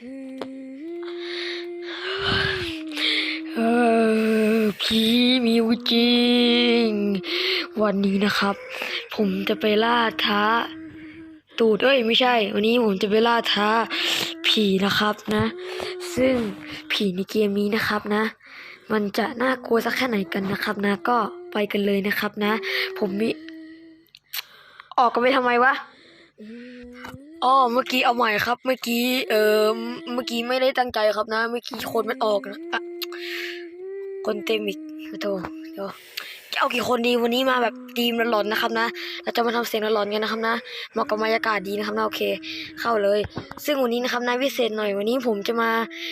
เออผีมีอยู่จริง วันนี้นะครับ ผมจะไปล่าท้า ตูดเอ้ยไม่ใช่ วันนี้ผมจะไปล่าท้า ผีนะครับนะ ซึ่งผีในเกมนี้นะครับนะ มันจะน่ากลัวสักแค่ไหนกันนะครับนะ ก็ไปกันเลยนะครับนะ ผมมีออกกันไปทำไมวะ อ๋อเมื่อกี้เอาใหม่ครับ เมื่อกี้เออเมื่อกี้ไม่ได้ตั้งใจครับนะ เมื่อกี้คนมันออกนะอะคนเต็มอีกโทษเดี๋ยวจะเอากี่คนดีวันนี้มาแบบทีมหลอนๆนะครับนะเราจะมาทำเสียงหลอนๆกันนะครับนะเหมาะกับบรรยากาศดีนะครับนะโอเค เข้าเลย ซึ่งวันนี้นะครับนะพิเศษหน่อยวันนี้ผมจะมา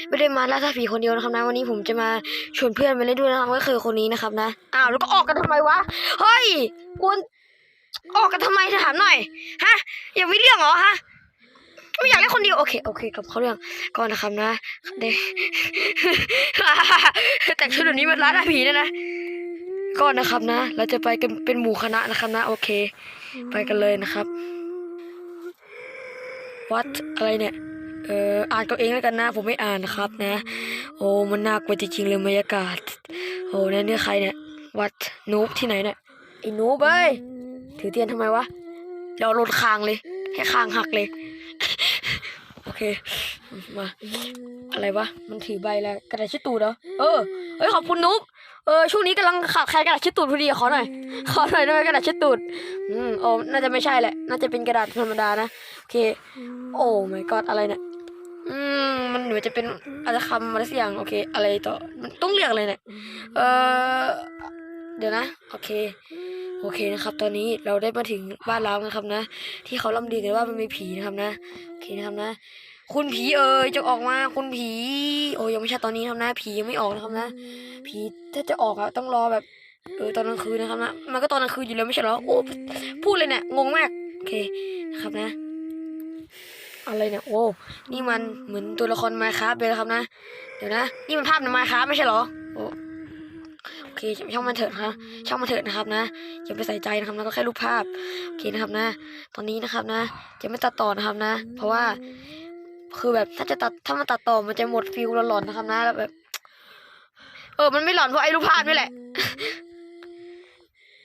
ไม่ได้มาล่าท้าผีคนเดียวนะครับนะวันนี้ผมจะมาชวนเพื่อนมาเล่นด้วยนะครับก็คือคนนี้นะครับนะอ้าวแล้วก็ออกกันทำไมวะเฮ้ยกวนออกกันทำไมถามหน่อยฮะอย่าวิเรื่องเหรอฮะ ไม่อยากเล่นคนเดียวโอเคโอเคกับเขาเรื่องก่อนนะครับนะเด็กแต่ชุดแบบนี้มันร้านอาผีนี่ยนะก่อนนะครับนะ เราจะไปกันเป็นหมู่คณะนะครับนะ โอเค ไปกันเลยนะครับ วัดอะไรเนี่ยเอออ่านตัวเองแล้วกันนะ ผมไม่อ่านนะครับนะ โอ้มันน่ากลัวจริงๆเลยบรรยากาศโอ้เนี่ยเนี่ยใครเนี่ย วัดนูบที่ไหนเนี่ยไอ้นูบเอ้ยถือเทียนทำไมวะเดี๋ยวลดคางเลย ให้คางหักเลย เค มา อะไรวะ มันถือใบแล้วกระดาษชิดตูดเหรอ เออ เฮ้ยขอบคุณนุ๊ก เออช่วงนี้กำลังขาดใครกระดาษชิดตูดพอดีขอหน่อย ขอหน่อยได้ไหมกระดาษชิดตูด อืมโอ้น่าจะไม่ใช่แหละ น่าจะเป็นกระดาษธรรมดานะ โอเค โอ้ my god อะไรเนี่ย อืม มันเหมือนจะเป็นอะไรคำอะไรสักอย่าง โอเค อะไรต่อ มันต้องเรียกอะไรเนี่ย เออเดี๋ยวนะ โอเค โอเคนะครับ ตอนนี้เราได้มาถึงบ้านล้างนะครับนะ ที่เขาล่ำลือกันว่ามันมีผีนะครับนะโอเคนะครับนะ คุณผีเอ่ยจะออกมาคุณผี โอ้ยังไม่ใช่ตอนนี้นะครับนะ ผียังไม่ออกนะครับนะ ผีถ้าจะออกอะต้องรอแบบเออตอนกลางคืนนะครับนะมันก็ตอนกลางคืนอยู่แล้วไม่ใช่หรอโอ้พูดเลยเนี่ยงงมากโอเคนะครับนะ อะไรเนี่ยโอ้นี่มันเหมือนตัวละครมาคราเลยนครับนะ เดี๋ยวนะ นี่มันภาพในมาคราไม่ใช่หรอโอ้โอ เคช่างมันเถิดครับช่างมันเถิดนะครับนะอย่าไปใส่ใจนะครับนะก็แค่รูปภาพโอเคนะครับนะ ตอนนี้นะครับนะจะไม่ตัดต่อนะครับนะ เพราะว่า คือแบบถ้าจะตัดถ้ามันตัดต่อมันจะหมดฟิลหลอนๆนะครับนะแล้วแบบ เออมันไม่หลอนเพราะไอ้รูปภาพนี่แหละ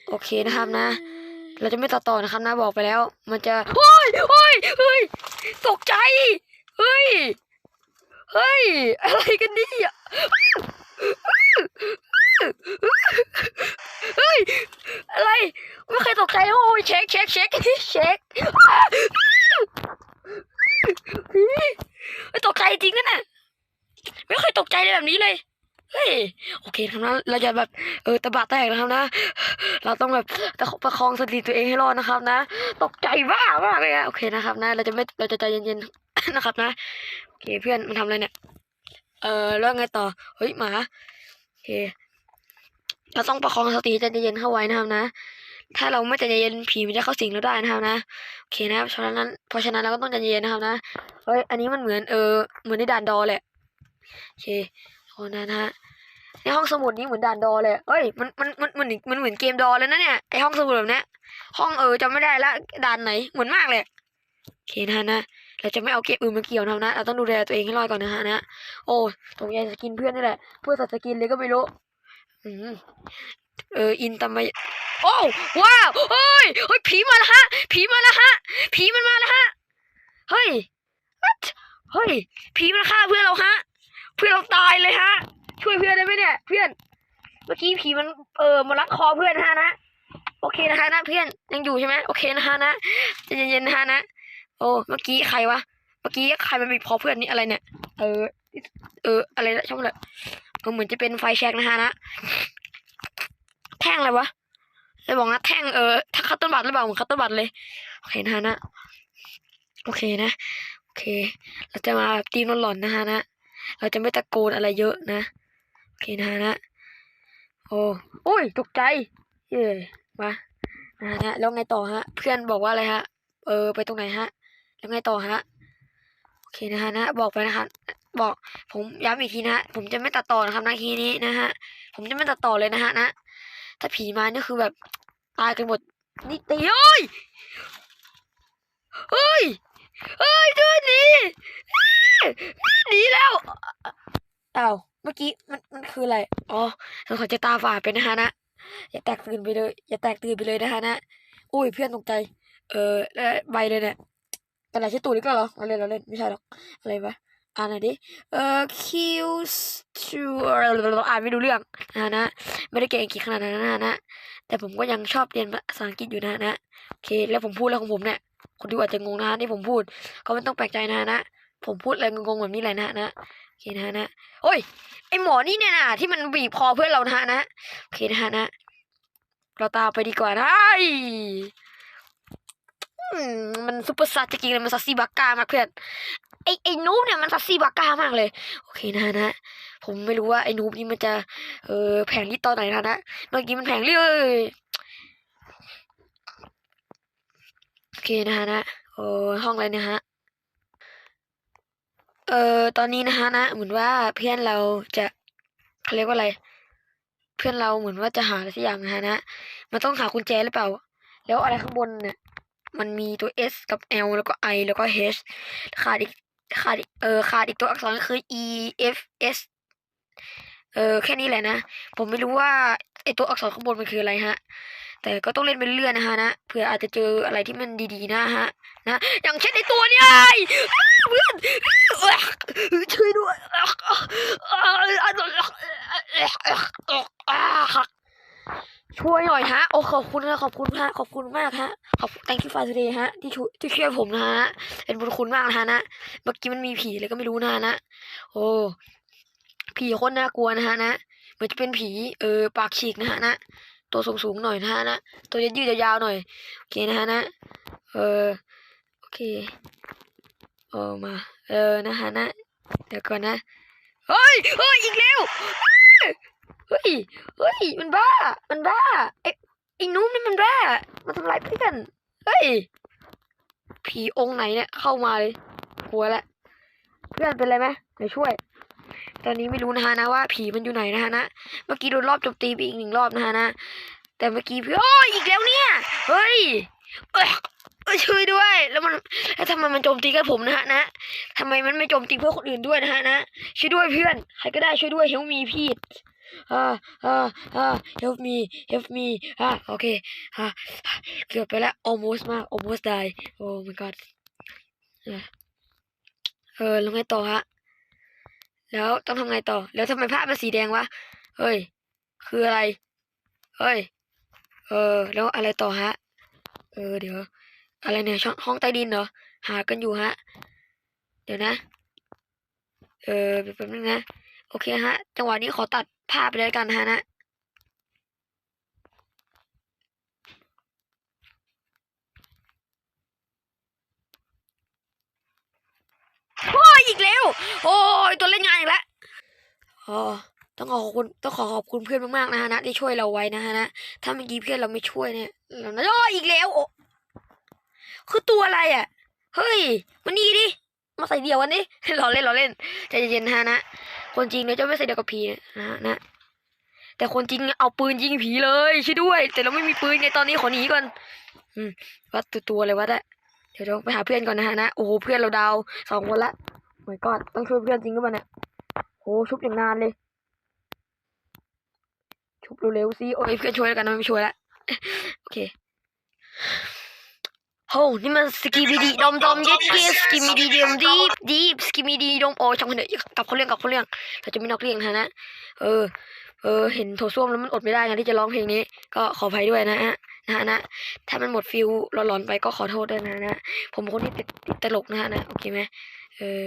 โอเคนะครับนะ เราจะไม่ตัดต่อนะครับนะบอกไปแล้ว มันจะเฮ้ยเฮ้ยเฮ้ยตกใจเฮ้ยเฮ้ย อะไรกันนี่ย เฮ้ย อะไร ไม่เคยตกใจ โอ้ยเช็คเช็คเช็คเช็คไม่ตกใจจริงนะน่ะไม่เคยตกใจเลยแบบนี้เลย เฮ้ย โอเคครับนะ เราจะแบบ เออ ตะบะแตกนะครับนะ เราต้องแบบตะประคองสติตัวเองให้รอดนะครับนะ ตกใจบ้ามากเลยอะโอเคนะครับนะ เราจะไม่ เราจะใจเย็นๆ นะครับนะ โอเคเพื่อนมันทำอะไรเนี่ย เออแล้วไงต่อ เฮ้ยหมา โอเค เราต้องประคองสติใจเย็นเข้าไว้นะครับนะ ถ้าเราไม่ใจเย็นผีมันจะเข้าสิงเราได้นะครับนะ โอเคนะ เพราะฉะนั้น เพราะฉะนั้นเราก็ต้องใจเย็นนะครับนะ เฮ้ย อันนี้มันเหมือนเออ เหมือนในด่านดอแหละ โอเคโอ้นะนฮะในห้องสมุดนี้เหมือนด่านดอเลยเอ้ย มัน มัน มัน มัน มันเหมือนเกมดอเลยนะเนี่ย ไอห้องสมุดแบบนี้ห้องเออจำไม่ได้ละ ด่านไหน เหมือนมากเลยโอเคนะนะ เราจะไม่เอาเกมอื่นมาเกี่ยวนะนะ เราต้องดูแลตัวเองให้รอดก่อนนะฮะนะ โอ้ตรงยายสกินเพื่อนนี่แหละ เพื่อนสัตว์สกินเลยก็ไม่รู้ เออ อินตามมาโอ้ว้าวเฮ้ยเฮ้ยผีมาแล้วฮะ ผีมาแล้วฮะ ผีมันมาแล้วฮะ เฮ้ย เฮ้ย ผีมันฆ่าเพื่อนเราฮะ เพื่อนเราตายเลยฮะ ช่วยเพื่อนได้ไหมเนี่ย เพื่อน เมื่อกี้ผีมัน เออมารัดคอเพื่อนฮะนะ โอเคนะคะนะเพื่อน ยังอยู่ใช่ไหมโอเคนะคะนะใจเย็นๆนะคะนะ โอ้ เมื่อกี้ใครวะ เมื่อกี้ใครมันบีบคอเพื่อนนี่อะไรเนี่ย เออ เออ อะไรนะช่างมันเลย เออเหมือนจะเป็นไฟแช็กนะคะนะ แท่งอะไรวะเลยบอกนะแท่งเออถ้าคัตเติ้ลบัตหรือเปล่าเหมือนคัตเติ้ลบัตเลยโอเคนะคะนะโอเคนะโอเค เราจะมาแบบตีมหล่อนๆนะคะนะเราจะไม่ตะโกนอะไรเยอะนะโอเคนะคะนะโอ้โอ้ยตกใจเย้มานะฮะแล้วไงต่อฮะ เพื่อนบอกว่าอะไรฮะ เออไปตรงไหนฮะ แล้วไงต่อฮะโอเคนะฮะนะบอกไปนะฮะ บอกผมย้ำอีกทีนะฮะผมจะไม่ตัดต่อนะครับนาทีนี้นะฮะผมจะไม่ตัดต่อเลยนะฮะนะถ้าผีมานี่คือแบบตายกันหมดนี่ตีเฮ้ยเฮ้ยเฮ้ยช่วยหนีแล้วอ้าวเมื่อกี้มันมันคืออะไรอ๋อสงสัยจะตาฝาดไปนะฮะนะอย่าแตกตื่นไปเลย อย่าแตกตื่นไปเลยนะฮะนะอุ้ยเพื่อนตกใจ เออแล้วใบเลยเนี่ยเป็นอะไรใช่ตูดหรือเปล่าเหรอเราเล่นเราเล่นไม่ใช่หรอกอะไรวะ อ่านหน่อยดิเออ Q's to อ่านไม่รู้เรื่องนะนะ ไม่ได้เก่งอังกฤษขนาดนั้นนะนะ แต่ผมก็ยังชอบเรียนภาษาอังกฤษอยู่นะนะ โอเค แล้วผมพูดแล้วของผมเนี่ย คนดูอาจจะงงนะที่ผมพูด ก็ไม่ต้องแปลกใจนะนะ ผมพูดอะไรงงๆแบบนี้แหละนะนะโอเคนะนะโอ้ย ไอหมอนี่เนี่ยนะที่มันบีบคอเพื่อนเรานะนะ โอเคนะนะ เราตามไปดีกว่านะ มันซุปเปอร์ซัสจริงเลยมันซัสซี่บาก้ามากเพื่อนไอไอนูบเนี่ยมันซัสซี่บาก้ามากเลย โอเคนะนะ ผมไม่รู้ว่าไอนูบนี่มันจะเออแผงลิตตอนไหนนะนะเมื่อกี้มันแผงลิเลยโอเคนะฮะนะโอ้ห้องอะไรนี่ยฮะเอ่อตอนนี้นะฮะนะเหมือนว่าเพื่อนเราจะเขาเรียกว่าอะไร เพื่อนเราเหมือนว่าจะหาอะไรสักอย่างนะฮะนะมันต้องหากุญแจหรือเปล่า แล้วอะไรข้างบนเนี่ย มันมีตัว S กับ L แล้วก็ I แล้วก็ H ขาดอีกขาดอีกเออขาดอีกตัวอักษรก็คือ E F S เออแค่นี้แหละนะ ผมไม่รู้ว่าไอตัวอักษรข้างบนมันคืออะไรฮะ แต่ก็ต้องเล่นไปเรื่อยนะฮะนะเผื่ออาจจะเจออะไรที่มันดีๆนะฮะนะอย่างเช่นไอตัวเนี้ยไอ้เพื่อนช่วยด้วยช่วยหน่อยฮะโอ้ขอบคุณนะขอบคุณฮะขอบคุณมากฮะ อบ thank you for today ฮะ ที่ช่วยที่ช่วยผมนะฮะเป็นบุญคุณมากนะฮะนะเมื่อกี้มันมีผีอะไรก็ไม่รู้นะฮะนะโอ้ผีโคนน่ากลัวนะฮะนะเหมือนจะเป็นผีเออปากฉีกนะฮะนะตัวสูงสูงหน่อยนะฮะนะตัวยืดยาวๆหน่อยโอเคนะฮะนะเออโอเคเออมาเออนะฮะนะเดี๋ยวก่อนนะเฮ้ยเฮ้ยอีกแล้วเฮ้ยเฮ้ยมันบ้ามันบ้าไอ้ไอ้นุ่มนี่มันบ้ามันทำร้ายเพื่อน เฮ้ย ผีองค์ไหนเนี่ยเข้ามาเลยกลัวละเพื่อนเป็นไรไหมเดี๋ยวช่วย ตอนนี้ไม่รู้นะฮะนะว่าผีมันอยู่ไหนนะฮะนะ เมื่อกี้โดนรอบโจมตีไปอีกหนึ่งรอบนะฮะนะ แต่เมื่อกี้พี่โอ้ยอีกแล้วเนี่ย เฮ้ยเอ้ยช่วยด้วย แล้วมันแล้วทำไมมันโจมตีแค่ผมนะฮะนะทำไมมันไม่โจมตีเพื่อคนอื่นด้วยนะฮะนะช่วยด้วยเพื่อนใครก็ได้ช่วยด้วย help me พี่ อ่าอ่าอ่า help me help me อ่าโอเคอ่าเกือบไปแล้ว almost มาก almost die oh my god เออเออแล้วไงต่อฮะ แล้วต้องทำไงต่อ แล้วทำไมภามันสีแดงวะ เฮ้ย คืออะไร เฮ้ย เออ แล้วอะไรต่อฮะ เออ เดี๋ยว อะไรเนี่ยช่องห้องใต้ดินเหรอ หากันอยู่ฮะ เดี๋ยวนะ เออแป๊บนึงนะ โอเคฮะ จังหวะนี้ขอตัด ภาไปเลยกันฮะนะโอ้ยอีกแล้ว โอ้ยตัวเล่นงานอีกแล้วอ๋อต้องขอขอบคุณต้องขอขอบคุณเพื่อนมากๆนะฮะนะที่ช่วยเราไว้นะฮะนะถ้าเมื่อกี้เพื่อนเราไม่ช่วยเนี่ยเราน่าโอ้ยอีกแล้วโอ้คือตัวอะไรอะ เฮ้ย มันนี่ดิ มาใส่เดียวกันดิเราเล่นเราเล่นใจเย็นฮะนะ คนจริงเนี่ยจะไม่ใส่เดียวกับผีนะฮะนะ แต่คนจริงเอาปืนยิงผีเลยช่วยด้วย แต่เราไม่มีปืนในตอนนี้ขอหนีก่อน อืมวัดตัวตัวเลยวัดอะเดี๋ยวเราไปหาเพื่อนก่อนนะฮะนะโอ้โหเพื่อนเราดาวสองคนละโอ้ยกอดต้องช่วยเพื่อนจริงหรือเปล่าเนี่ยโหชุบอย่างนานเลย ชุบเร็วๆสิโอ้ยเพื่อนช่วยแล้วกันนะไม่ช่วยละโอเค โหนี่มันสกิมิดีดอมดอมเย็ดเย็ดสกิมิดีดอมดีบดีบสกิมิดีดอมโอ้ช่างคนเถอะกับเขาเรื่องกับเขาเรื่องเราจะไม่นอกเรื่องนะนะเออเออเห็นโถส้วมแล้วมันอดไม่ได้นะที่จะร้องเพลงนี้ ก็ขออภัยด้วยนะฮะนะนะ ถ้ามันหมดฟิลร้อนๆไปก็ขอโทษด้วยนะนะ ผมคนที่ติดตลกนะฮะนะโอเคไหมเออ